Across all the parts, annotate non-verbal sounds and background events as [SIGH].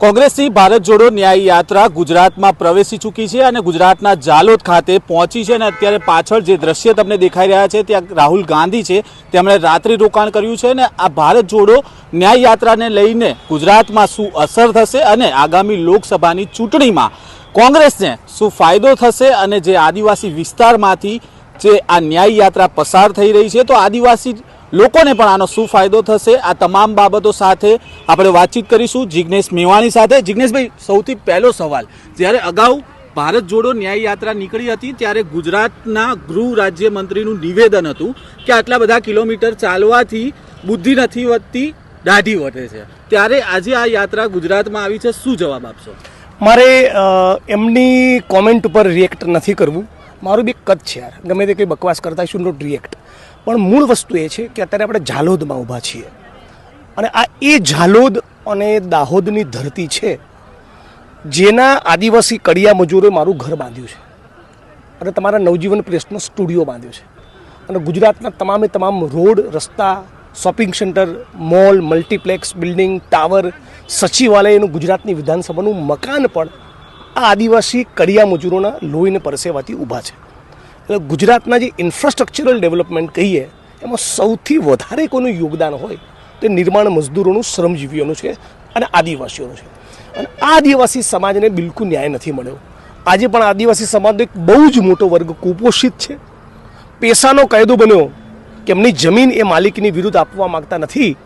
કોંગ્રેસની ભારત જોડો ન્યાય યાત્રા ગુજરાતમાં પ્રવેશી ચૂકી છે અને ગુજરાતના જાલોદ ખાતે પહોંચી છે અને અત્યારે પાછળ જે દ્રશ્ય તમને દેખાઈ રહ્યા છે, ત્યાં રાહુલ ગાંધી છે. તેમણે રાત્રિ રોકાણ કર્યું છે અને આ ભારત જોડો ન્યાય યાત્રાને લઈને ગુજરાતમાં શું અસર થશે અને આગામી લોકસભાની ચૂંટણીમાં કોંગ્રેસને શું ફાયદો થશે અને જે આદિવાસી વિસ્તારમાંથી જે આ ન્યાય યાત્રા પસાર થઈ રહી છે, તો આદિવાસી લોકોને પણ આનો શું ફાયદો થશે? આ તમામ બાબતો સાથે આપણે વાતચીત કરીશું જિજ્ઞેશ મેવાણી સાથે. જિજ્ઞેશભાઈ સૌથી પહેલો સવાલ. જ્યારે અગાઉ ભારત જોડો ન્યાય યાત્રા નીકળી હતી, ત્યારે ગુજરાતના ગૃહ રાજ્યમંત્રીનું નિવેદન હતું કે આટલા બધા કિલોમીટર ચાલવાથી બુદ્ધિ નથી વધતી, દાઢી વધે છે. ત્યારે આજે આ યાત્રા ગુજરાતમાં આવી છે. શું જવાબ આપશો? મારે એમની કોમેન્ટ ઉપર રિએક્ટ નથી કરવું. મારું બી કદ છે યાર. ગમે તે કંઈ બકવાસ કરતા શું નોટ રિએક્ટ પણ મૂળ વસ્તુ એ છે કે અત્યારે આપણે ઝાલોદમાં ઊભા છીએ. અને આ એ ઝાલોદ અને દાહોદની ધરતી છે, જેના આદિવાસી કડિયા મજૂરોએ મારું ઘર બાંધ્યું છે. અને તમારા નવજીવન પ્રેસનો સ્ટુડિયો બાંધ્યો છે. અને ગુજરાતના તમામે તમામ રોડ, રસ્તા, shopping centre, mall, multiplex, building, tower, સચિવાલયનું ગુજરાતની વિધાનસભાનું મકાન પણ આ આદિવાસી કડિયા મજૂરોના લોહીને પરસેવાથી ઊભા છે. એટલે ગુજરાતના જે ઇન્ફ્રાસ્ટ્રક્ચરલ ડેવલપમેન્ટ કહીએ, એમાં સૌથી વધારે કોઈનું યોગદાન હોય તે નિર્માણ મજદૂરોનું, શ્રમજીવીઓનું છે અને આદિવાસીઓનું છે. અને આદિવાસી સમાજને બિલકુલ ન્યાય નથી મળ્યો. આજે પણ આદિવાસી સમાજનો એક બહુ જ મોટો વર્ગ કુપોષિત છે. પેસાનો કાયદો બન્યો કે એમની જમીન એ માલિકની વિરુદ્ધ આપવા માંગતા નથી.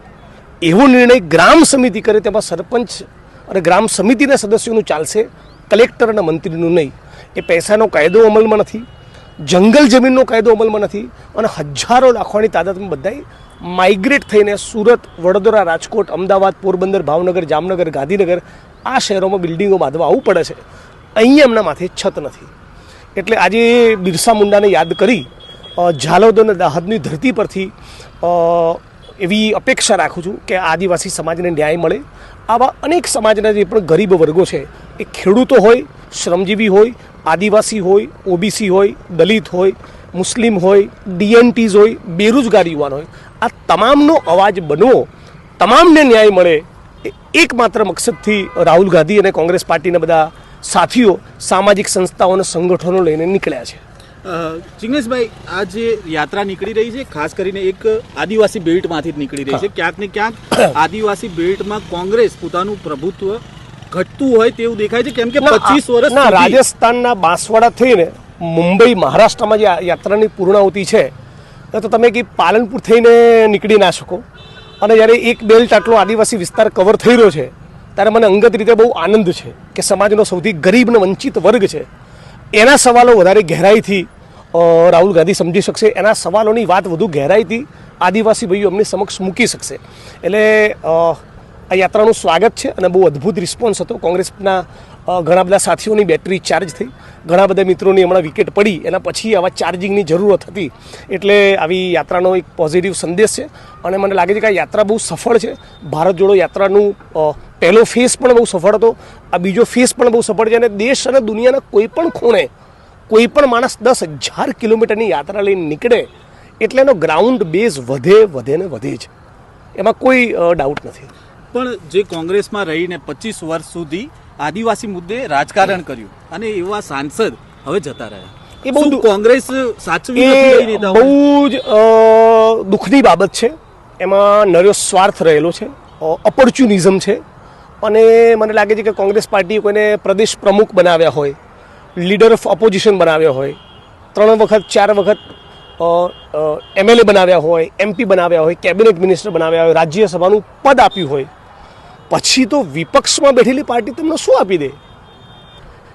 એવો નિર્ણય ગ્રામ સમિતિ કરે તેમાં સરપંચ અને ગ્રામ સમિતિના સદસ્યોનું ચાલશે, કલેક્ટર અને મંત્રીનું નહીં. એ પૈસાનો કાયદો અમલમાં નથી. જંગલ જમીનનો કાયદો અમલમાં નથી અને હજારો લાખોની તાદાદમાં બધાય માઇગ્રેટ થઈને સુરત, વડોદરા, રાજકોટ, અમદાવાદ, પોરબંદર, ભાવનગર, જામનગર, ગાંધીનગર આ શહેરોમાં બિલ્ડિંગો બાંધવા આવવું પડે છે. અહીંયા એમના માથે છત નથી. એટલે આજે બિરસા મુંડાને યાદ કરી ઝાલોદ અને દાહદની ધરતી પરથી એવી અપેક્ષા રાખું છું કે આદિવાસી સમાજને ન્યાય મળે. આવા અનેક સમાજના જે પણ ગરીબ વર્ગો છે, એ ખેડૂતો હોય, શ્રમજીવી હોય આદિવાસી હોય ઓબીસી હોય દલિત હોય મુસ્લિમ હોય ડીએનટીઝ હોય બેરોજગાર યુવાન હોય આ તમામનો અવાજ બનવો તમામને ન્યાય મળે એકમાત્ર મકસદથી રાહુલ ગાંધી અને કોંગ્રેસ પાર્ટીના બધા સાથીઓ સામાજિક સંસ્થાઓ અને સંગઠનો લઈને નીકળ્યા છે. જિગ્નેશભાઈ આ જે યાત્રા નીકળી રહી છે ખાસ કરીને એક આદિવાસી બેલ્ટમાંથી જ નીકળી રહી છે ક્યાંક ને ક્યાંક આદિવાસી બેલ્ટમાં કોંગ્રેસ પોતાનું પ્રભુત્વ ઘટતું હોય તેવું દેખાય છે કેમ કે પચીસ વર્ષ ના રાજસ્થાનના બાંસવાડા થઈને મુંબઈ મહારાષ્ટ્રમાં જે યાત્રાની પૂર્ણાહુતિ છે તો તમે કંઈ પાલનપુર થઈને નીકળી ના શકો. અને જ્યારે એક બેલ્ટ આટલો આદિવાસી વિસ્તાર કવર થઈ રહ્યો છે ત્યારે મને અંગત રીતે બહુ આનંદ છે કે સમાજનો સૌથી ગરીબ અને વંચિત વર્ગ છે. એના સવાલો વધારે ગહેરાઈથી રાહુલ ગાંધી સમજી શકશે. એના સવાલોની વાત વધુ ગહેરાઈથી આદિવાસી ભાઈઓ અમને સમક્ષ મૂકી શકશે. એટલે આ યાત્રાનું સ્વાગત છે અને બહુ અદ્ભુત રિસ્પોન્સ હતો. કોંગ્રેસના ઘણા બધા સાથીઓની બેટરી ચાર્જ થઈ. ઘણા બધા મિત્રોની હમણાં વિકેટ પડી. એના પછી આવા ચાર્જિંગની જરૂરત હતી. એટલે આવી યાત્રાનો એક પોઝિટિવ સંદેશ છે. અને મને લાગે છે કે આ યાત્રા બહુ સફળ છે. ભારત જોડો યાત્રાનું પહેલો ફેસ પણ બહુ સફળ હતો. આ બીજો ફેસ પણ બહુ સફળ છે અને દેશ અને દુનિયાના કોઈ પણ ખૂણે, કોઈ પણ માણસ દસ હજાર કિલોમીટરની યાત્રા લઈને નીકળે એટલે એનો ગ્રાઉન્ડ બેઝ વધે વધે ને વધે જ. એમાં કોઈ ડાઉટ નથી. પણ જે કોંગ્રેસમાં રહીને પચીસ વર્ષ સુધી આદિવાસી મુદ્દે રાજકારણ કર્યું અને એવા સાંસદ હવે જતા રહ્યા. એ બહુ કોંગ્રેસ સાચવી બહુ જ દુઃખની બાબત છે. એમાં નર્યો સ્વાર્થ રહેલો છે ઓપોર્ચ્યુનિઝમ છે. અને મને લાગે છે કે કોંગ્રેસ પાર્ટી કોઈને પ્રદેશ પ્રમુખ બનાવ્યા હોય લીડર ઓફ ઓપોઝિશન બનાવ્યા હોય ત્રણ વખત ચાર વખત એમએલએ બનાવ્યા હોય એમપી બનાવ્યા હોય કેબિનેટ મિનિસ્ટર બનાવ્યા હોય રાજ્યસભાનું પદ આપ્યું હોય પછી તો વિપક્ષમાં બેઠેલી પાર્ટી તમને શું આપી દે?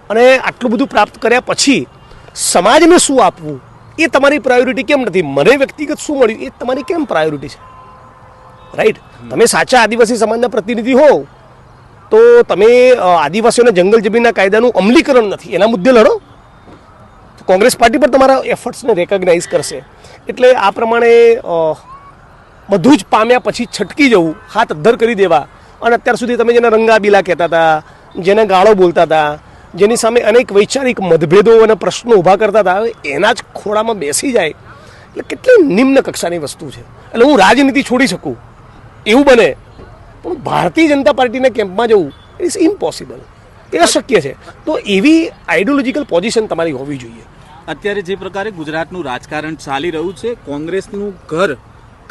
અને આટલું બધું પ્રાપ્ત કર્યા પછી સમાજને શું આપવું? એ તમારી પ્રાયોરિટી કેમ નથી? મને વ્યક્તિગત શું મળ્યું? એ તમારી કેમ પ્રાયોરિટી છે? રાઈટ તમે સાચા આદિવાસી સમાજના પ્રતિનિધિ હો તો તમે આદિવાસીઓને જંગલ જમીનના કાયદાનું અમલીકરણ નથી. એના મુદ્દે લડો. કોંગ્રેસ પાર્ટી પણ તમારા એફર્ટ્સને રેકગ્નાઇઝ કરશે. એટલે આ પ્રમાણે બધું જ પામ્યા પછી છટકી જવું હાથ અદ્ધર કરી દેવા અને અત્યાર સુધી તમે જેને રંગાબીલા કહેતા હતા, જેને ગાળો બોલતા હતા, જેની સામે અનેક વૈચારિક મતભેદો અને પ્રશ્નો ઊભા કરતા હતા એના જ ખોળામાં બેસી જાય, એટલે કેટલી નિમ્ન કક્ષાની વસ્તુ છે. એટલે હું રાજનીતિ છોડી શકું, એવું બને. પણ ભારતીય જનતા પાર્ટીના કેમ્પમાં જવું ઇટ્સ ઇમ્પોસિબલ એ અશક્ય છે. તો એવી આઈડિયોલોજીકલ પોઝિશન તમારી હોવી જોઈએ. અત્યારે જે પ્રકારે ગુજરાતનું રાજકારણ ચાલી રહ્યું છે, કોંગ્રેસનું ઘર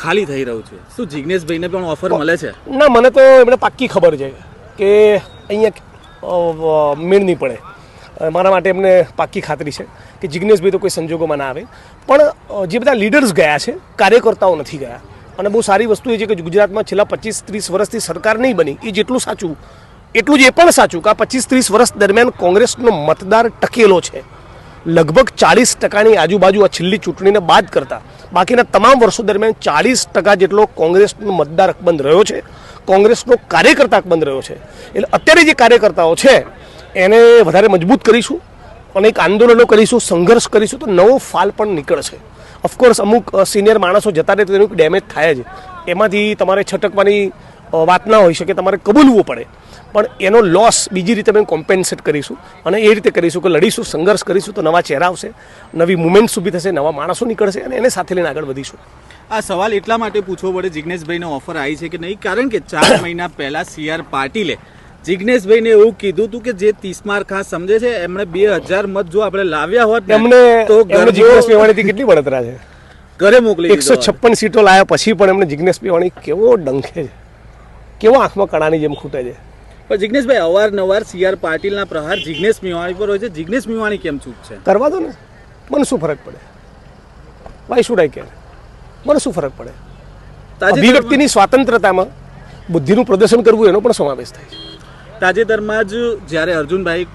ખાલી થઈ રહ્યું છે. શું જિગ્નેશભાઈને પણ ઓફર મળે છે? ના, મને તો એમને પાક્કી ખબર છે કે અહીંયા મીણ નહીં પડે. મારા માટે એમને પાક્કી ખાતરી છે કે જિજ્ઞેશભાઈ તો કોઈ સંજોગોમાં ના આવે. પણ જે બધા લીડર્સ ગયા છે, કાર્યકર્તાઓ નથી ગયા. અને બહુ સારી વસ્તુ એ છે કે ગુજરાતમાં છેલ્લા પચીસ ત્રીસ વર્ષથી સરકાર નહીં બની. એ જેટલું સાચું, એટલું જ એ પણ સાચું કે આ પચીસ ત્રીસ વર્ષ દરમિયાન કોંગ્રેસનો મતદાર ટકેલો છે. લગભગ ચાળીસ ટકાની આજુબાજુ આ છેલ્લી ચૂંટણીને બાદ કરતા. બાકીના તમામ વર્ષો દરમિયાન ચાળીસ ટકા જેટલો કોંગ્રેસનો મતદાર અકબંધ રહ્યો છે, કોંગ્રેસનો કાર્યકર્તા અકબંધ રહ્યો છે. એટલે અત્યારે જે કાર્યકર્તાઓ છે, એને વધારે મજબૂત કરીશું અને એક આંદોલનો કરીશું, સંઘર્ષ કરીશું, તો નવો ફાલ પણ નીકળશે. ઓફકોર્સ અમુક સિનિયર માણસો જતા રહે તો એનું ડેમેજ થાય જ. એમાંથી તમારે છટકવાની વાત ના હોઈ શકે તમારે કબૂલવું પડે. પણ એનો લોસ બીજી રીતે અમે કોમ્પેન્સેટ કરીશું અને એ રીતે કરીશું કે લડીશું સંઘર્ષ કરીશું તો નવા ચહેરા આવશે નવી મુમેન્ટ્સ ઊભી થશે નવા માણસો નીકળશે અને એને સાથે લઈને આગળ વધીશું. આ સવાલ એટલા માટે પૂછવો પડે જિગ્નેશભાઈને ઓફર આવી છે કે નહીં? કારણ કે ચાર [COUGHS] મહિના પહેલાં સી આર પાટીલે જિગ્નેશભાઈને એવું કીધું હતું કે જે તીસમાર ખાસ સમજે છે એમણે બે હજાર મત જો આપણે લાવ્યા હોત એમને તો ઘરે જિજ્ઞેશ મેવાણીથી કેટલી બળતરા છે? ઘરે મોકલી એકસો છપ્પન સીટો લાયા પછી પણ એમને જિજ્ઞેશ મેવાણી કેવો ડંખે છે. કેવો આંખમાં કણાની જેમ ખૂટે છે? પણ જિગ્નેશભાઈ અવારનવાર સી આર પાટીલના પ્રહાર જિગ્નેશ મેવાણી પર હોય છે. જિગ્નેશ મેવાણી કેમ ચૂક છે? કરવા દો ને. મને શું ફરક પડે? વાય શુડ આઈ કેર મને શું ફરક પડે? અભિવ્યક્તિની સ્વાતંત્રતામાં બુદ્ધિનું પ્રદર્શન કરવું એનો પણ સમાવેશ થાય છે. તાજેતરમાં જ જ્યારે અર્જુનભાઈ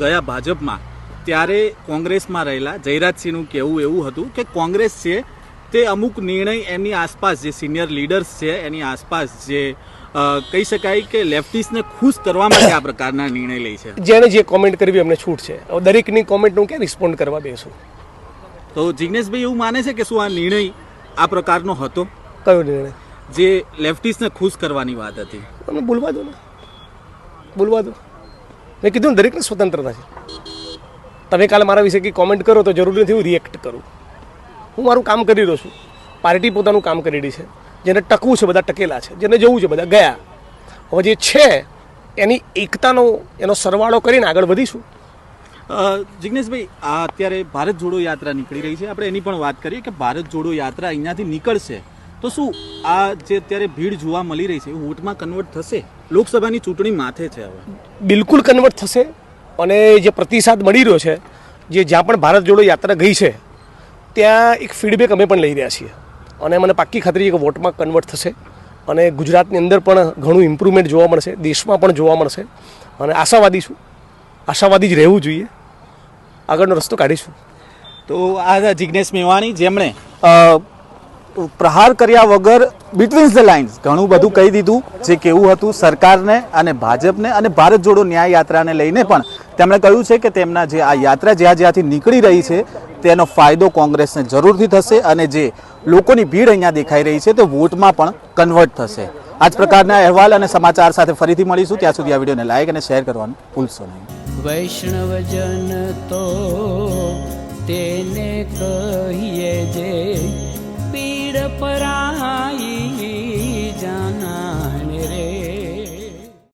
ગયા ભાજપમાં ત્યારે કોંગ્રેસમાં રહેલા જયરાજસિંહનું કહેવું એવું હતું કે કોંગ્રેસ છે તે અમુક નિર્ણય એની આસપાસ જે સિનિયર લીડર્સ છે એની આસપાસ જે કહી શકાય કે લેફ્ટિસ્ટને ખુશ કરવા માટે આ પ્રકારના નિર્ણય લે છે. જેણે જે કોમેન્ટ કરવી અમને છૂટ છે. દરેકની દરેકની કોમેન્ટનું ક્યાં રિસ્પોન્ડ કરવા બેસું? તો જિગ્નેશભાઈ એવું માને છે કે શું આ નિર્ણય આ પ્રકારનો હતો? કયો નિર્ણય? જે લેફ્ટિસ્ટને ખુશ કરવાની વાત હતી. તમે બોલવા દો ને. બોલવા દો. મેં કીધું દરેકને સ્વતંત્રતા છે. તમે કાલે મારા વિશે કંઈ કોમેન્ટ કરો તો જરૂરી નથી હું રિએક્ટ કરું. હું મારું કામ કરી રહ્યો છું. પાર્ટી પોતાનું કામ કરી રહી છે. જેને ટકવું છે બધા ટકેલા છે. જેને જવું છે બધા ગયા. હવે જે છે એની એકતાનો એનો સરવાળો કરીને આગળ વધીશું. જિગ્નેશભાઈ આ અત્યારે ભારત જોડો યાત્રા નીકળી રહી છે. આપણે એની પણ વાત કરીએ કે ભારત જોડો યાત્રા અહીંયાથી નીકળશે. તો શું આ જે અત્યારે ભીડ જોવા મળી રહી છે એ વોટમાં કન્વર્ટ થશે? લોકસભાની ચૂંટણી માથે છે હવે. બિલકુલ કન્વર્ટ થશે. અને જે પ્રતિસાદ મળી રહ્યો છે જે જ્યાં પણ ભારત જોડો યાત્રા ગઈ છે ત્યાં એક ફીડબેક અમે પણ લઈ રહ્યા છીએ. અને મને પાક્કી ખાતરી છે કે વોટમાં કન્વર્ટ થશે. અને ગુજરાતની અંદર પણ ઘણું ઇમ્પ્રુવમેન્ટ જોવા મળશે. દેશમાં પણ જોવા મળશે. અને આશાવાદી છું. આશાવાદી જ રહેવું જોઈએ. આગળનો રસ્તો કાઢીશું. તો આ જિજ્ઞેશ મેવાણી, જેમણે પ્રહાર કર્યા વગર બિટવીન્સ ધ લાઇન્સ ઘણું બધું કહી દીધું. જે કેવું હતું સરકારને અને ભાજપને અને ભારત જોડો ન્યાય યાત્રાને લઈને પણ તેમણે કહ્યું છે કે તેમના જે આ યાત્રા જ્યાં જ્યાંથી નીકળી રહી છે, તેનો ફાયદો કોંગ્રેસને જરૂરથી થશે અને જે લોકોની ભીડ અહીંયા દેખાઈ રહી છે, તે વોટમાં પણ કન્વર્ટ થશે. આ જ પ્રકારના અહેવાલ અને સમાચાર સાથે ફરીથી મળીશું. ત્યાં સુધી આ વિડીયોને લાઈક અને શેર કરવાનું ભૂલશો નહીં. વૈષ્ણવજન તો તેને કહીએ જે પીડ પરાઈ